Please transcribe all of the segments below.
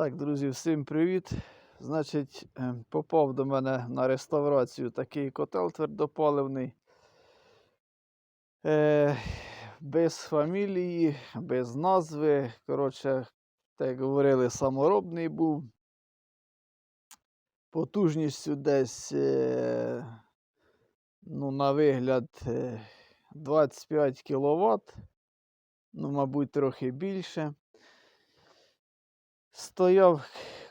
Так, друзі, всім привіт. Значить, е, попав до мене на реставрацію такий котел твердопаливний. Е, без фамілії, без назви. Коротше, так говорили, саморобний був. Потужністю десь, е, ну, на вигляд, е, 25 кВт. Ну, мабуть, трохи більше. Стояв,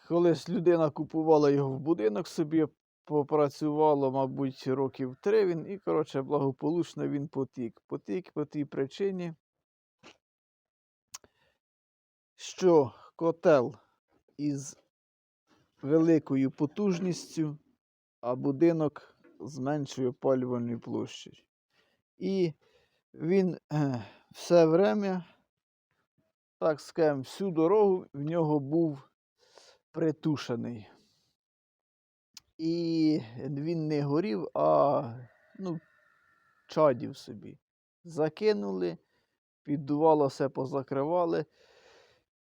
колись людина купувала його в будинок собі, попрацювало, мабуть, років три він, і, коротше, благополучно він потік. Потік по тій причині, що котел із великою потужністю, а будинок з меншою опалювальною площею. І він все время так скажемо, всю дорогу в нього був притушений. І він не горів, а ну, чадів собі. Закинули, піддувало все позакривали.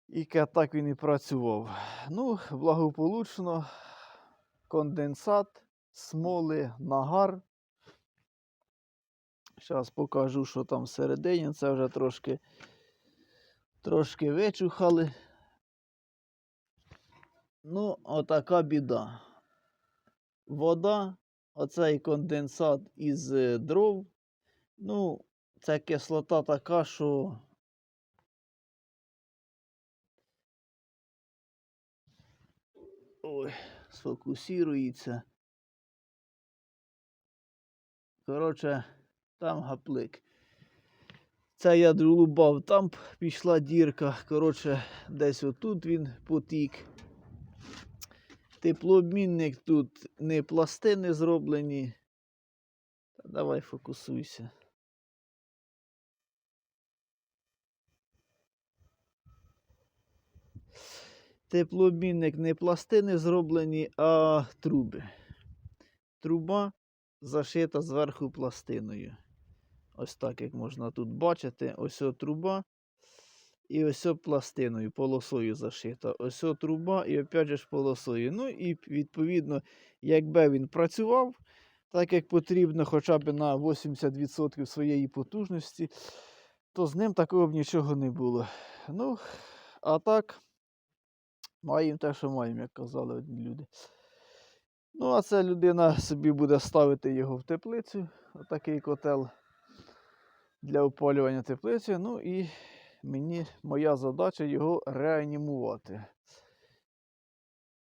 І так він і працював. Ну, благополучно, конденсат, смоли, нагар. Зараз покажу, що там всередині. Це вже трошки трошки вичухали. Ну, отака біда. Вода, оцей конденсат із е, дров. Ну, це кислота така, що. Ой, сфокусірується. Коротше, там гаплик. Це я друлубав, там пішла дірка. Коротше, десь отут він потік. Теплообмінник тут не пластини зроблені. Давай фокусуйся. Теплообмінник не пластини зроблені, а труби. Труба зашита зверху пластиною. Ось так, як можна тут бачити, ось о труба і ось о пластиною, полосою зашита. Ось о труба і опять ж полосою. Ну і відповідно, якби він працював так, як потрібно, хоча б на 80% своєї потужності, то з ним такого б нічого не було. Ну, а так, маємо те, що маємо, як казали одні люди. Ну, а це людина собі буде ставити його в теплицю, отакий котел для опалювання теплиці. Ну і мені моя задача його реанімувати.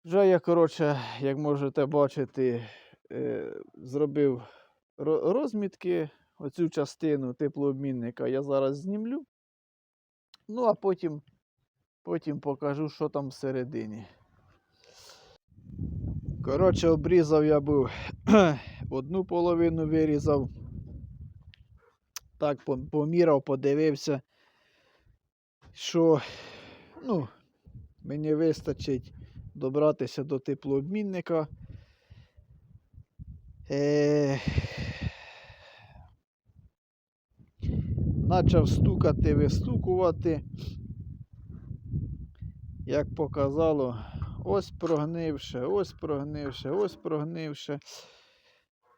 Вже я, коротше, як можете бачити, е, зробив розмітки. Оцю частину теплообмінника я зараз знімлю. Ну, а потім, потім покажу, що там всередині. Коротше, обрізав я був одну половину вирізав. Так, пом- поміряв, подивився, що ну, мені вистачить добратися до теплообмінника. Е... Почав стукати, вистукувати. Як показало, ось прогнивше, ось прогнивше, ось прогнивше.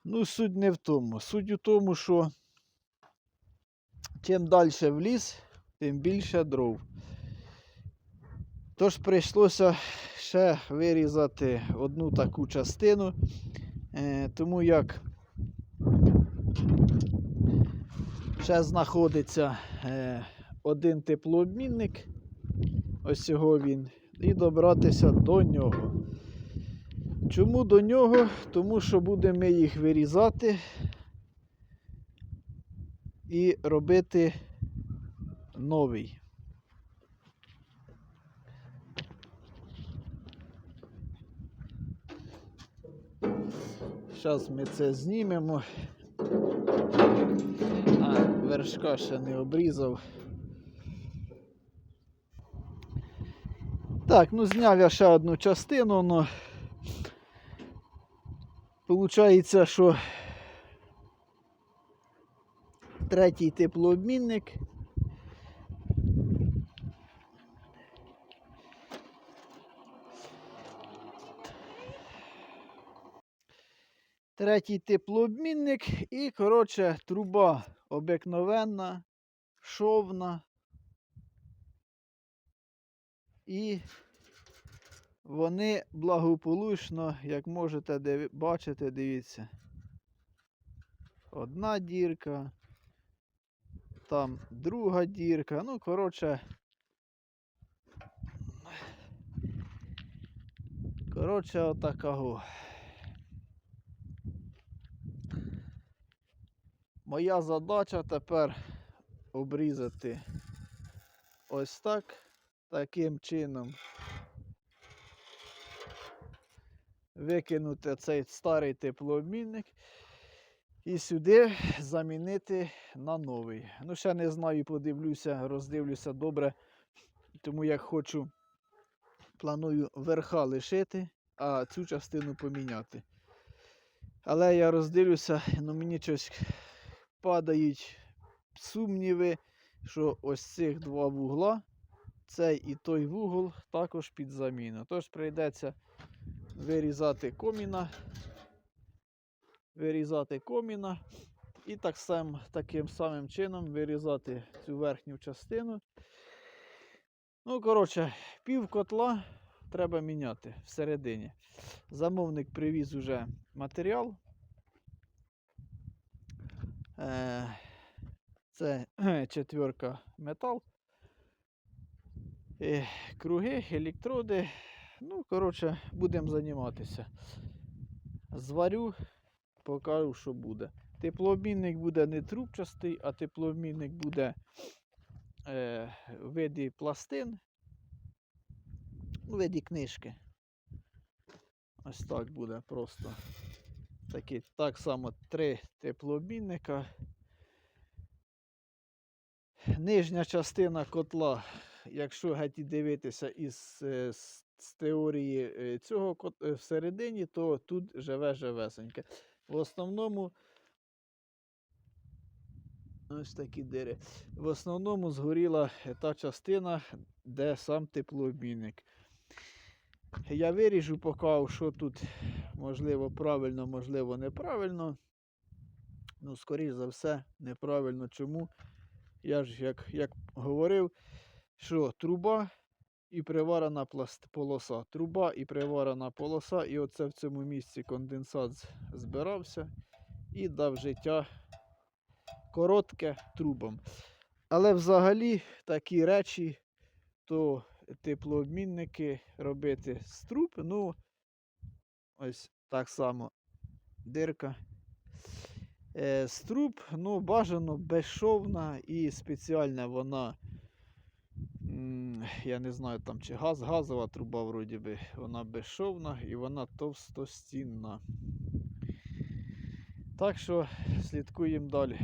Ну, суть не в тому. Суть у тому, що чим далі в ліс, тим більше дров. Тож прийшлося ще вирізати одну таку частину, е, тому як ще знаходиться е, один теплообмінник, ось його він, і добратися до нього. Чому до нього? Тому що будемо ми їх вирізати і робити новий. Зараз ми це знімемо. А, вершка ще не обрізав. Так, ну зняв я ще одну частину, но Получається, що третій теплообмінник. Третій теплообмінник і, коротше, труба обикновенна, шовна. І вони благополучно, як можете бачити, дивіться. Одна дірка, там друга дірка. Ну, коротше. Коротше, отакого. Моя задача тепер обрізати ось так, таким чином. Викинути цей старий теплообмінник і сюди замінити на новий. Ну, ще не знаю, подивлюся, роздивлюся добре, тому як хочу, планую верха лишити, а цю частину поміняти. Але я роздивлюся, ну мені щось падають сумніви, що ось цих два вугла, цей і той вугол також під заміну. Тож прийдеться вирізати коміна, вирізати коміна і так сам, таким самим чином вирізати цю верхню частину. Ну, коротше, пів котла треба міняти всередині. Замовник привіз уже матеріал. Е, Це четверка метал. Е, Круги, електроди. Ну, коротше, будемо займатися. Зварю, покажу, що буде. Теплообмінник буде не трубчастий, а теплообмінник буде е, в виді пластин, у виді книжки. Ось так буде просто. Такі, так само три теплообмінника. Нижня частина котла, якщо геть дивитися із, е, з, теорії е, цього е, всередині, то тут живе живесеньке. В основному ось такі дири. В основному згоріла е, та частина, де сам теплообмінник. Я виріжу поки, що тут можливо правильно, можливо неправильно. Ну, скоріш за все, неправильно. Чому? Я ж як, як говорив, що труба і приварена пласт, полоса. Труба і приварена полоса, і оце в цьому місці конденсат збирався і дав життя коротке трубам. Але взагалі такі речі, то теплообмінники робити з труб, ну, ось так само дирка. Е, з труб, ну, бажано безшовна і спеціальна вона. Я не знаю там чи газ, газова труба, вроді би, вона безшовна і вона товстостінна. Так що слідкуємо далі.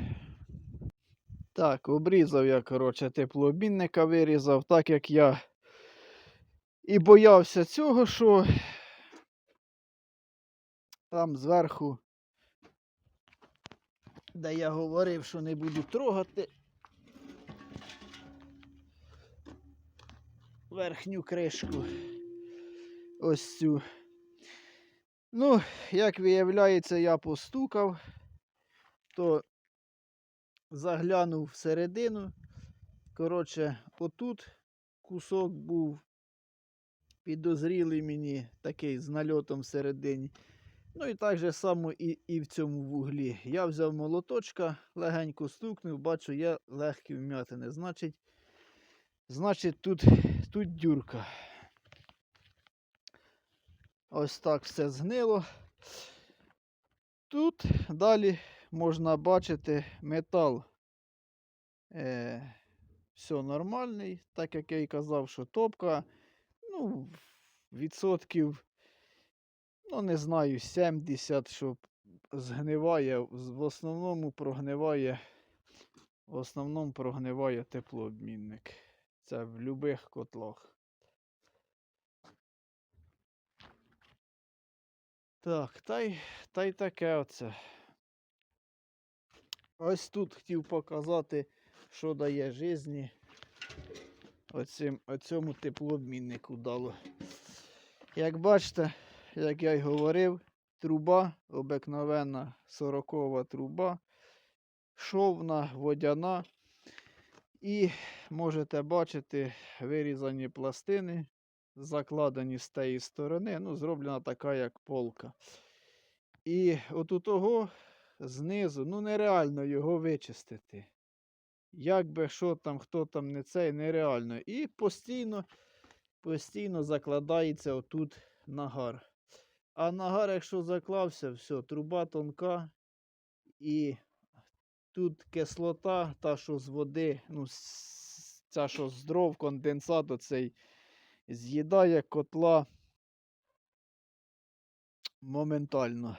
Так, обрізав я, коротше, теплообмінника вирізав, так як я і боявся цього, що там зверху, де я говорив, що не буду трогати верхню кришку. Ось цю. Ну, як виявляється, я постукав, то заглянув всередину. Коротше, отут кусок був підозрілий мені, такий з нальотом всередині. Ну і так же само і, і в цьому вуглі. Я взяв молоточка, легенько стукнув, бачу, є легкі вмятини. Значить, значить тут, тут дюрка. Ось так все згнило. Тут далі можна бачити метал. Е, все нормальний, так як я і казав, що топка. Ну, відсотків, ну не знаю, 70, що згниває. В основному прогниває. В основному прогниває теплообмінник. Це в будь-яких котлах. Так, та й, та й таке оце. Ось тут хотів показати, що дає житті оцим, оцьому теплообміннику дало. Як бачите, як я й говорив, труба, обикновенна 40 труба, шовна, водяна. І можете бачити вирізані пластини, закладені з тієї сторони, ну, зроблена така, як полка. І от у того знизу, ну нереально його вичистити. Як би що там, хто там не цей, нереально. І постійно, постійно закладається отут нагар. А нагар, якщо заклався, все, труба тонка. І тут кислота, та, що з води, ну, ця, що з дров, конденсат оцей з'їдає котла моментально.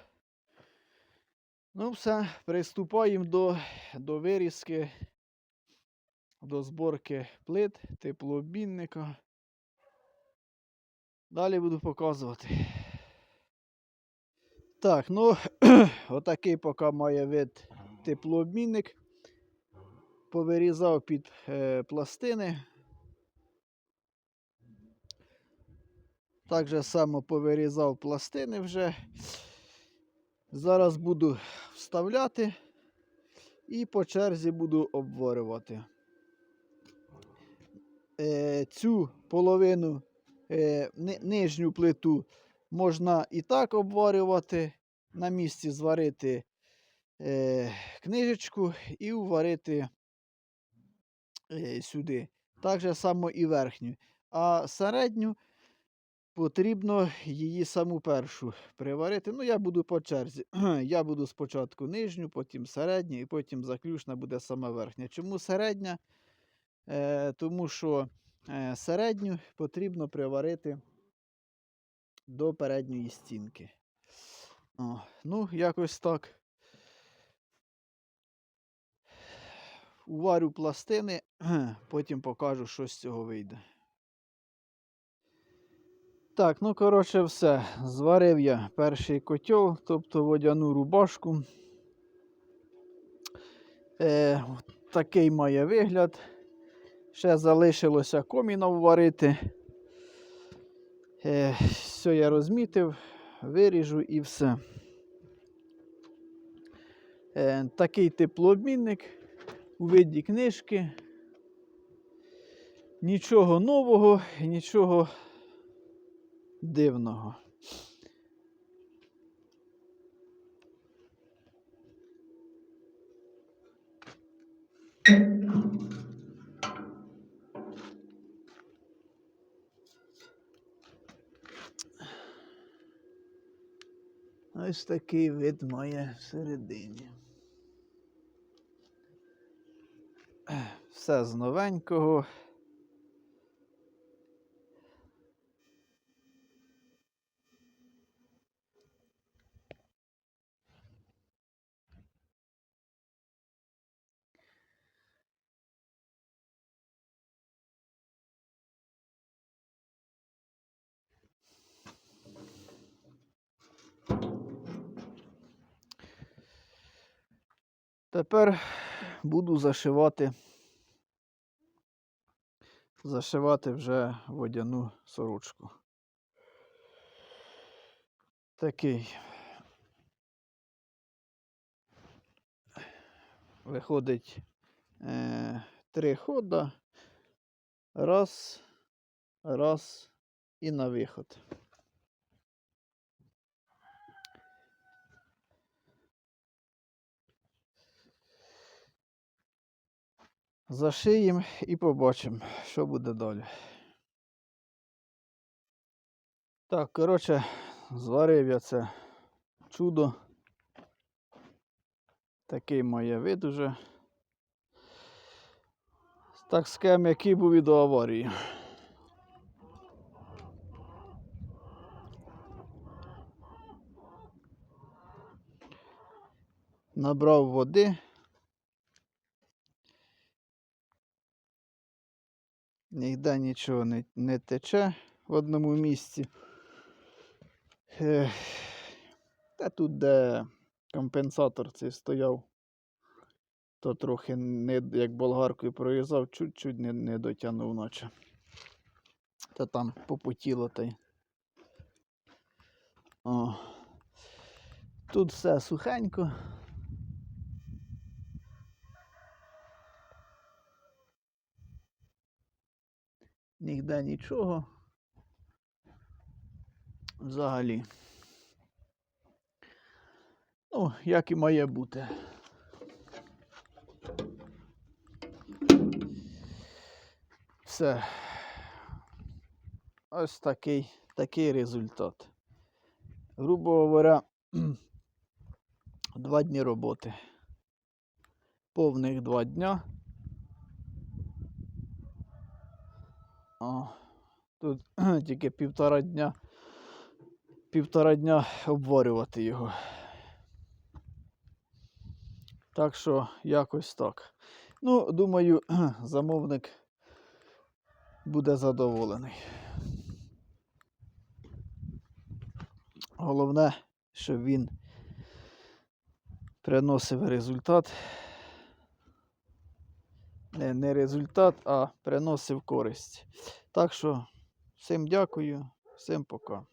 Ну, все, приступаємо до, до вирізки, до зборки плит, теплообмінника. Далі буду показувати. Так, ну, отакий поки має вид теплообмінник. Повирізав під е, пластини. Так же само повирізав пластини вже. Зараз буду вставляти і по черзі буду обварювати. Е, цю половину е, ни- нижню плиту можна і так обварювати, на місці зварити е, книжечку і уварити е, сюди. Так же само і верхню. А середню потрібно її саму першу приварити. Ну, я буду по черзі. Я буду спочатку нижню, потім середню, і потім заключна буде сама верхня. Чому середня? Е, тому що е, середню потрібно приварити до передньої стінки. О, ну, якось так. Уварю пластини, потім покажу, що з цього вийде. Так, ну коротше, все. Зварив я перший котел, тобто водяну рубашку. Е, такий має вигляд. Ще залишилося коміна вварити. Е, все я розмітив, виріжу і все. Е, такий теплообмінник у виді книжки. Нічого нового, і нічого дивного. Ось такий вид має всередині. Все з новенького. Тепер буду зашивати. Зашивати вже водяну сорочку. Такий. Виходить е, три хода. Раз, раз і на виход. Зашиємо і побачимо, що буде далі. Так, коротше, зварив я це чудо. Такий має вид уже. Так схем, який був і до аварії. Набрав води. Ніде нічого не, не тече в одному місці. Ех, Та тут, де компенсатор цей стояв, то трохи не, як болгаркою проїжджав, чуть-чуть не, не дотягнув наче. Та там попутіло та й. Тут все сухенько. Нігде нічого. Взагалі. Ну, як і має бути. Все. Ось такий, такий результат. Грубо говоря, два дні роботи. Повних два дня. Тут тільки півтора дня. Півтора дня обварювати його. Так що якось так. Ну, думаю, замовник буде задоволений. Головне, щоб він приносив результат. Не, результат, а приносив користь. Так що всім дякую, всім пока.